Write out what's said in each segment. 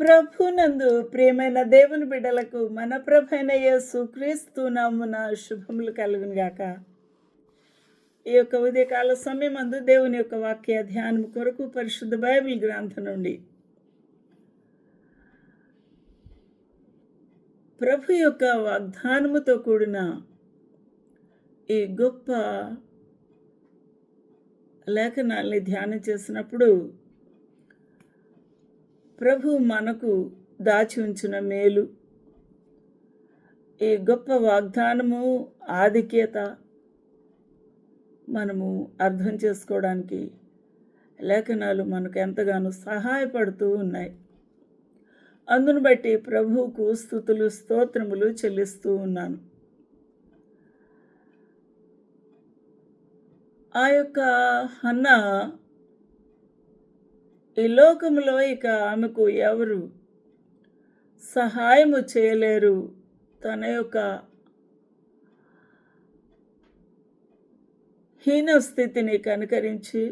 ప్రభునందు ప్రియమైన దేవుని బిడ్డలకు మన ప్రభైన యేసు నామున శుభములు కలుగును గాక. ఈ యొక్క ఉదయకాల సమయమందు దేవుని యొక్క వాక్య ధ్యానం కొరకు పరిశుద్ధ బైబిల్ గ్రంథం నుండి ప్రభు యొక్క వాగ్దానముతో కూడిన ఈ గొప్ప లేఖనాల్ని ధ్యానం చేసినప్పుడు ప్రభు మనకు దాచి ఉంచిన మేలు. ఈ గొప్ప వాగ్దానము ఆధిక్యత మనము అర్థం చేసుకోవడానికి లేఖనాలు మనకు ఎంతగానో సహాయపడుతూ ఉన్నాయి. అందును బట్టి ప్రభువుకు స్థుతులు స్తోత్రములు చెల్లిస్తూ ఉన్నాను. ఆ యొక్క అన్న ఈ లోకంలో ఇక ఆమెకు ఎవరు సహాయము చేయలేరు. తన యొక్క హీన స్థితిని కనుకరించి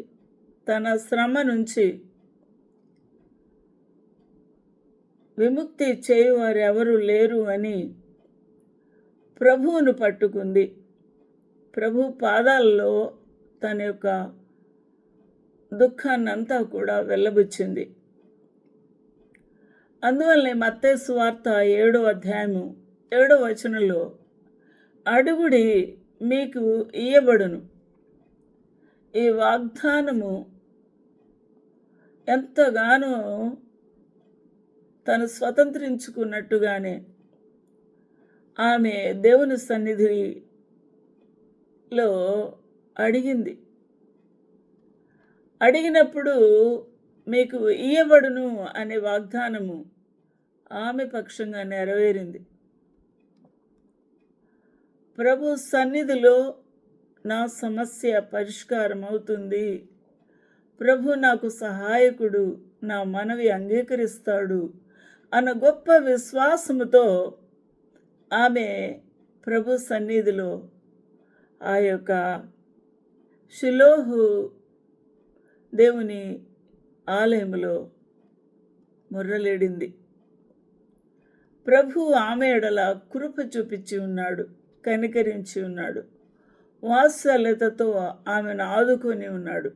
తన శ్రమ నుంచి విముక్తి చేయువారు ఎవరు లేరు అని ప్రభువును పట్టుకుంది. ప్రభు పాదాల్లో తన యొక్క దుఃఖాన్నంతా కూడా వెళ్ళబుచ్చింది అందువల్లనే మత్తే వార్త ఏడో అధ్యాయము ఏడో వచనంలో అడుగుడి మీకు ఇయ్యబడును. ఈ వాగ్దానము ఎంతగానో తను స్వతంత్రించుకున్నట్టుగానే ఆమె దేవుని సన్నిధిలో అడిగింది. అడిగినప్పుడు మీకు ఇయ్యబడును అనే వాగ్దానము ఆమె పక్షంగా నెరవేరింది ప్రభు సన్నిధిలో నా సమస్య పరిష్కారం అవుతుంది ప్రభు నాకు సహాయకుడు నా మనవి అంగీకరిస్తాడు అన్న గొప్ప విశ్వాసముతో ఆమె ప్రభు సన్నిధిలో ఆ యొక్క షిలోహు దేవుని ఆలయంలో మొర్రలేడింది. ప్రభు ఆమె ఎడల కృప చూపించి ఉన్నాడు కనికరించి ఉన్నాడు. వాత్సల్యతతో ఆమెను ఆదుకొని ఉన్నాడు.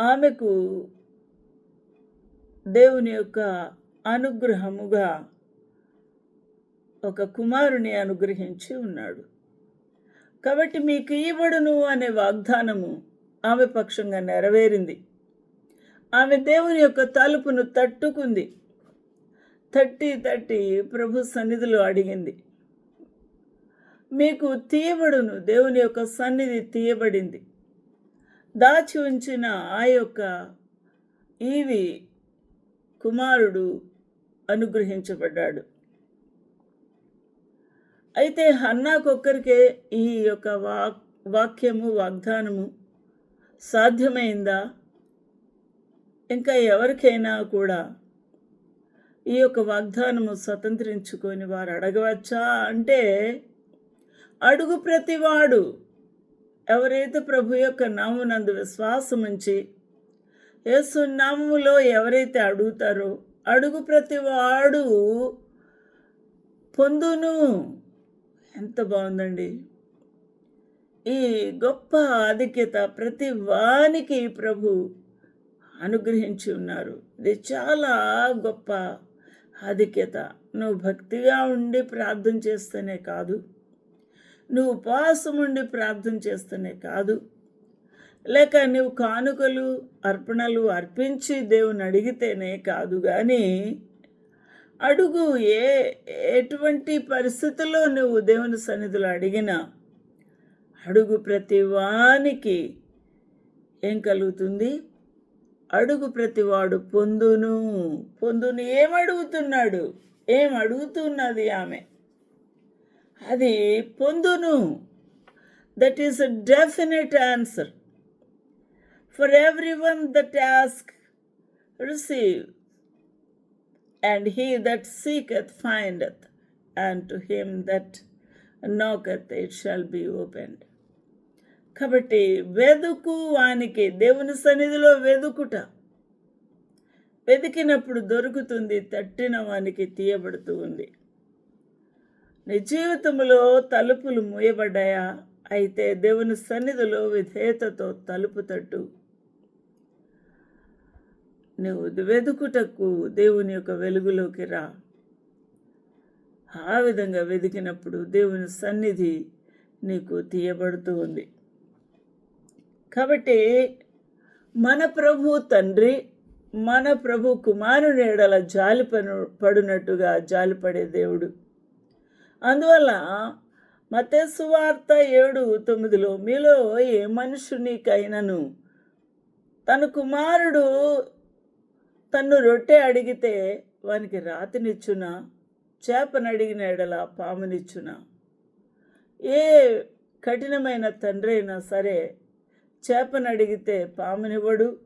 ఆమెకు దేవుని యొక్క అనుగ్రహముగా ఒక కుమారుని అనుగ్రహించి ఉన్నాడు. కాబట్టి మీకు ఇవ్వడును అనే వాగ్దానము ఆమె పక్షంగా నెరవేరింది. ఆమె దేవుని యొక్క తలుపును తట్టుకుంది. తట్టి తట్టి ప్రభు సన్నిధిలో అడిగింది. మీకు తీయబడును. దేవుని యొక్క సన్నిధి తీయబడింది. దాచి ఉంచిన ఆ యొక్క ఈవి కుమారుడు అనుగ్రహించబడ్డాడు. అయితే హన్నాకొక్కరికే ఈ యొక్క వాక్ వాక్యము వాగ్దానము సాధ్యమైందా? ఇంకా ఎవరికైనా కూడా ఈ యొక్క వాగ్దానము స్వతంత్రించుకొని వారు అడగవచ్చా? అంటే అడుగు ప్రతివాడు ఎవరైతే ప్రభు యొక్క నామునందు విశ్వాసం ఉంచి యేసు నామములో ఎవరైతే అడుగుతారో అడుగు ప్రతివాడు పొందును. ఎంత బాగుందండి. ఈ గొప్ప ఆధిక్యత ప్రతి వానికి ప్రభు అనుగ్రహించి ఉన్నారు. ఇది చాలా గొప్ప ఆధిక్యత. నువ్వు భక్తిగా ఉండి ప్రార్థన చేస్తేనే కాదు నువ్వు ఉపవాసం ఉండి ప్రార్థన చేస్తేనే కాదు లేక నువ్వు కానుకలు అర్పణలు అర్పించి దేవుని అడిగితేనే కాదు కానీ అడుగు ఏ ఎటువంటి పరిస్థితుల్లో నువ్వు దేవుని సన్నిధిలో అడిగినా అడుగు ప్రతివానికి ఏం కలుగుతుంది? అడుగు ప్రతివాడు పొందును. పొందును ఏం అడుగుతున్నాడు? ఏం అడుగుతున్నది ఆమె? అది పొందును. That is a definite answer for every one the task receive and he that seeketh findeth and to him that knocketh it shall be opened. కాబట్టి వెదుకు వానికి దేవుని సన్నిధిలో వెదుకుట. వెతికినప్పుడు దొరుకుతుంది తట్టిన వానికి తీయబడుతూ ఉంది. నీ జీవితంలో తలుపులు మూయబడ్డాయా? అయితే దేవుని సన్నిధిలో విధేయతతో తలుపు తట్టు. నువ్వు వెతుకుటకు దేవుని యొక్క వెలుగులోకి రా. ఆ విధంగా వెతికినప్పుడు దేవుని సన్నిధి నీకు తీయబడుతూ ఉంది. కాబట్టి మన ప్రభు తండ్రి మన ప్రభు కుమారుని ఎడల జాలి పను పడినట్టుగా జాలిపడే దేవుడు. అందువల్ల మతేసువార్త ఏడు తొమ్మిదిలో మీలో ఏ మనుషునికైనను తన కుమారుడు తన్ను రొట్టె అడిగితే వానికి రాతినిచ్చునా చేపను అడిగిన ఎడల పామునిచ్చునా. ఏ కఠినమైన తండ్రి అయినా సరే చేపను అడిగితే పామునివ్వడు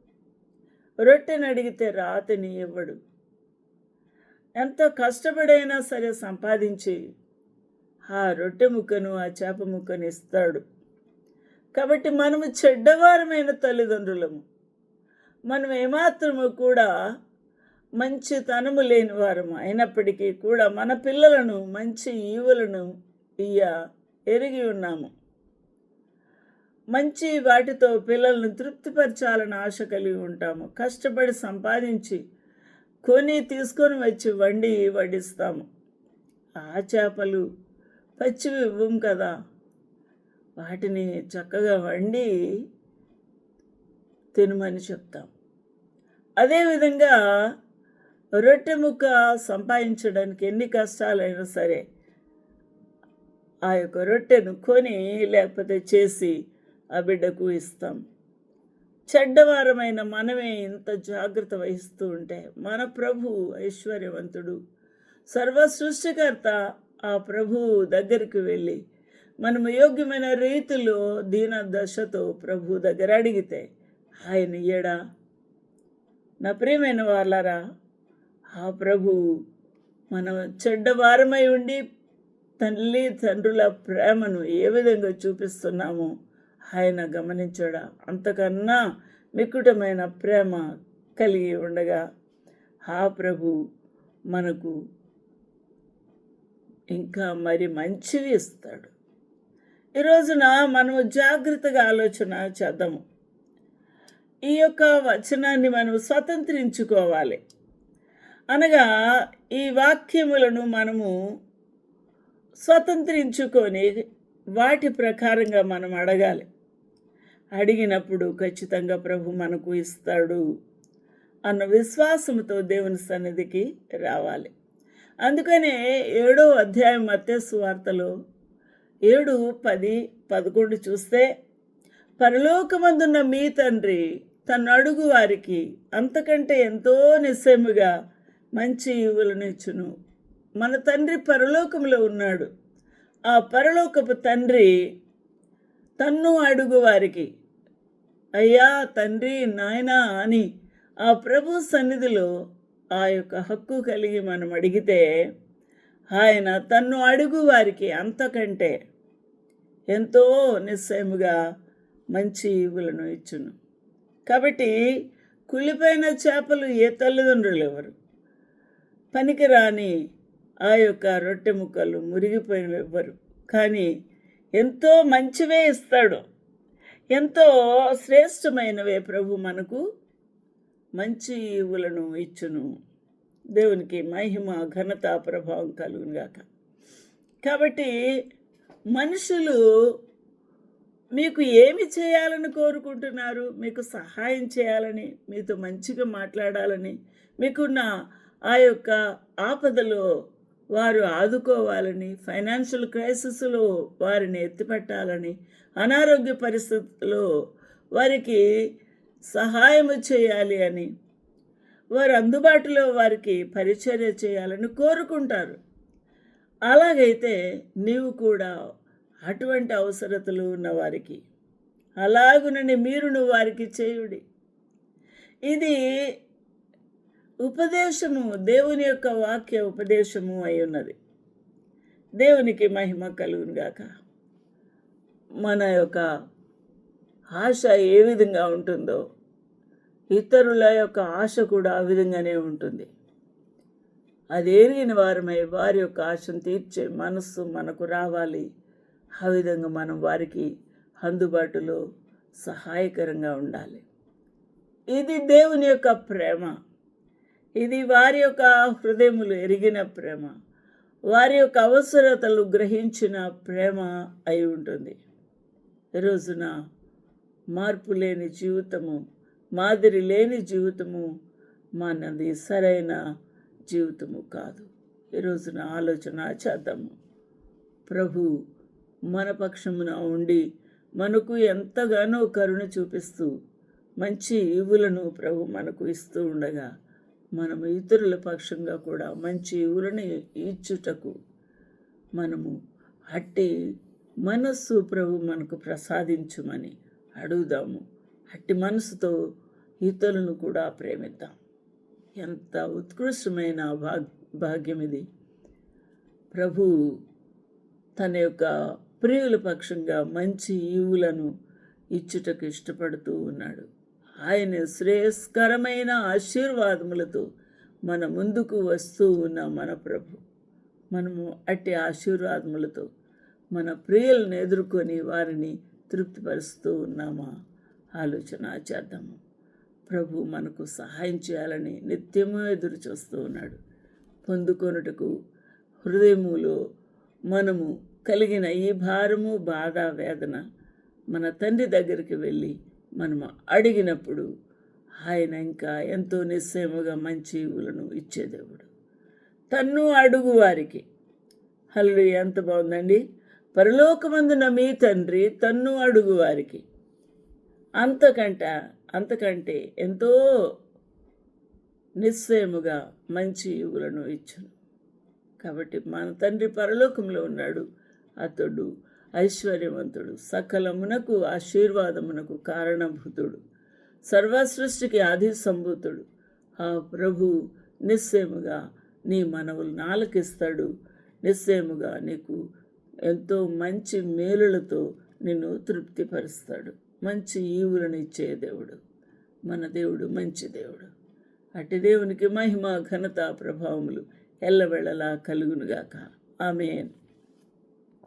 రొట్టెని అడిగితే రాతిని ఇవ్వడు. ఎంత కష్టపడైనా సరే సంపాదించి ఆ రొట్టె ముక్కను ఆ చేప ముక్కను ఇస్తాడు. కాబట్టి మనము చెడ్డవారమైన తల్లిదండ్రులము. మనం ఏమాత్రము కూడా మంచి తనము లేని వారము అయినప్పటికీ కూడా మన పిల్లలను మంచి ఈవులను ఇయ్య ఎరిగి ఉన్నాము. మంచి వాటితో పిల్లలను తృప్తిపరచాలని ఆశ కలిగి ఉంటాము. కష్టపడి సంపాదించి కొని తీసుకొని వచ్చి వండి వడిస్తాము ఆ చేపలు పచ్చివి ఇవ్వం కదా. వాటిని చక్కగా వండి తినమని చెప్తాం. అదేవిధంగా రొట్టె ముక్క సంపాదించడానికి ఎన్ని కష్టాలైనా సరే ఆ యొక్క రొట్టెను కొని లేకపోతే చేసి ఆ బిడ్డకు ఇస్తాం. చెడ్డవారమైన మనమే ఇంత జాగ్రత్త వహిస్తూ ఉంటే మన ప్రభు ఐశ్వర్యవంతుడు. సర్వ సృష్టికర్త ఆ ప్రభు దగ్గరికి వెళ్ళి మనము యోగ్యమైన రీతిలో దీన దశతో ప్రభు దగ్గర అడిగితే ఆయన ఇయ్యడా? నా ప్రియమైన వాళ్ళరా ఆ ప్రభు మనం చెడ్డవారమై ఉండి తల్లి తండ్రుల ప్రేమను ఏ విధంగా చూపిస్తున్నామో ఆయన గమనించడా? అంతకన్నా మిక్కుటమైన ప్రేమ కలిగి ఉండగా ఆ ప్రభు మనకు ఇంకా మరి మంచివి ఇస్తాడు. ఈ రోజున మనము జాగ్రత్తగా ఆలోచన చేద్దాము. ఈ యొక్క వచనాన్ని మనం స్వతంత్రించుకోవాలి. అనగా ఈ వాక్యములను మనము స్వతంత్రించుకొని వాటి ప్రకారంగా మనం అడగాలి. అడిగినప్పుడు ఖచ్చితంగా ప్రభు మనకు ఇస్తాడు అన్న విశ్వాసంతో దేవుని సన్నిధికి రావాలి. అందుకనే ఏడో అధ్యాయం మత్స్సు వార్తలో ఏడు పది పదకొండు చూస్తే పరలోకమందున్న మీ తండ్రి తన అడుగు వారికి అంతకంటే ఎంతో నిశ్చయముగా మంచి ఈవులను ఇచ్చును. మన తండ్రి పరలోకంలో ఉన్నాడు. ఆ పరలోకపు తండ్రి తన్ను అడుగు వారికి అయ్యా తండ్రి నాయనా అని ఆ ప్రభు సన్నిధిలో ఆ యొక్క హక్కు కలిగి మనం అడిగితే ఆయన తన్ను అడుగు వారికి అంతకంటే ఎంతో నిస్సయముగా మంచి ఈవులను ఇచ్చును. కాబట్టి కుళ్ళిపోయిన చేపలు ఏ తల్లిదండ్రులు ఎవరు పనికిరాని ఆ యొక్క రొట్టె ముక్కలు మురిగిపోయినవి ఇవ్వరు కానీ ఎంతో మంచివే ఇస్తాడు. ఎంతో శ్రేష్టమైనవే ప్రభు మనకు మంచి ఈవులను ఇచ్చును. దేవునికి మహిమ ఘనత ప్రభావం కలుగునుగాక కాబట్టి మనుషులు మీకు ఏమి చేయాలని కోరుకుంటున్నారు? మీకు సహాయం చేయాలని మీతో మంచిగా మాట్లాడాలని మీకున్న ఆ యొక్క ఆపదలో వారు ఆదుకోవాలని ఫైనాన్షియల్ క్రైసిస్లో వారిని ఎత్తిపెట్టాలని అనారోగ్య పరిస్థితుల్లో వారికి సహాయము చేయాలి అని వారు అందుబాటులో వారికి పరిచర్య చేయాలని కోరుకుంటారు. అలాగైతే నీవు కూడా అటువంటి అవసరతలు ఉన్న వారికి అలాగునని మీరును వారికి చేయుడి. ఇది ఉపదేశము దేవుని యొక్క వాక్య ఉపదేశము అయి ఉన్నది. దేవునికి మహిమ కలుగునుగాక మన యొక్క ఆశ ఏ విధంగా ఉంటుందో ఇతరుల యొక్క ఆశ కూడా ఆ విధంగానే ఉంటుంది. అది ఎరిగిన వారమై వారి యొక్క ఆశను తీర్చే మనస్సు మనకు రావాలి. ఆ విధంగా మనం వారికి అందుబాటులో సహాయకరంగా ఉండాలి. ఇది దేవుని యొక్క ప్రేమ. ఇది వారి యొక్క హృదయములు ఎరిగిన ప్రేమ. వారి యొక్క అవసరతలు గ్రహించిన ప్రేమ అయి ఉంటుంది. ఈ రోజున మార్పు లేని జీవితము మాదిరి లేని జీవితము మనది సరైన జీవితము కాదు. ఈ రోజున ఆలోచన చేద్దాము. ప్రభు మన పక్షమున ఉండి మనకు ఎంతగానో కరుణ చూపిస్తూ మంచి ఇవులను ప్రభు మనకు ఇస్తూ ఉండగా మనము ఇతరుల పక్షంగా కూడా మంచి ఇవులను ఇచ్చుటకు మనము అట్టి మనస్సు ప్రభు మనకు ప్రసాదించుమని అడుగుదాము. అట్టి మనసుతో ఇతరులను కూడా ప్రేమిద్దాం. ఎంత ఉత్కృష్టమైన భాగ్ భాగ్యం ఇది. ప్రభు తన యొక్క ప్రియుల పక్షంగా మంచి ఈవులను ఇచ్చుటకు ఇష్టపడుతూ ఉన్నాడు. ఆయన శ్రేయస్కరమైన ఆశీర్వాదములతో మన ముందుకు వస్తూ ఉన్న మన ప్రభు. మనము అట్టి ఆశీర్వాదములతో మన ప్రియులను ఎదుర్కొని వారిని తృప్తిపరుస్తూ ఉన్నామా? ఆలోచన చేద్దాము. ప్రభు మనకు సహాయం చేయాలని నిత్యము ఎదురు చూస్తూ ఉన్నాడు. పొందుకొనుటకు హృదయములో మనము కలిగిన ఈ భారము బాధ వేదన మన తండ్రి దగ్గరికి వెళ్ళి మనము అడిగినప్పుడు ఆయన ఇంకా ఎంతో నిశ్చయముగా మంచి ఇవులను ఇచ్చేదేవుడు తన్ను అడుగు వారికి. హల్లు ఎంత బాగుందండి. పరలోకమందున మీ తండ్రి తన్ను అడుగు వారికి. అంతకంట అంతకంటే ఎంతో నిశ్చయముగా మంచి ఇవులను ఇచ్చును. కాబట్టి మన తండ్రి పరలోకంలో ఉన్నాడు. అతడు ఐశ్వర్యవంతుడు సకలమునకు ఆశీర్వాదమునకు కారణభూతుడు సర్వసృష్టికి ఆది సంభూతుడు ఆ ప్రభు నిశ్చయముగా నీ మనవులు నాలకిస్తాడు నిశ్చయముగా నీకు ఎంతో మంచి మేలులతో నిన్ను తృప్తిపరుస్తాడు. మంచి ఈవులను ఇచ్చే దేవుడు మన దేవుడు మంచి దేవుడు. అట్టి దేవునికి మహిమ ఘనత ప్రభావములు ఎల్లవెళ్ళలా కలుగునుగాక. ఆమెన్.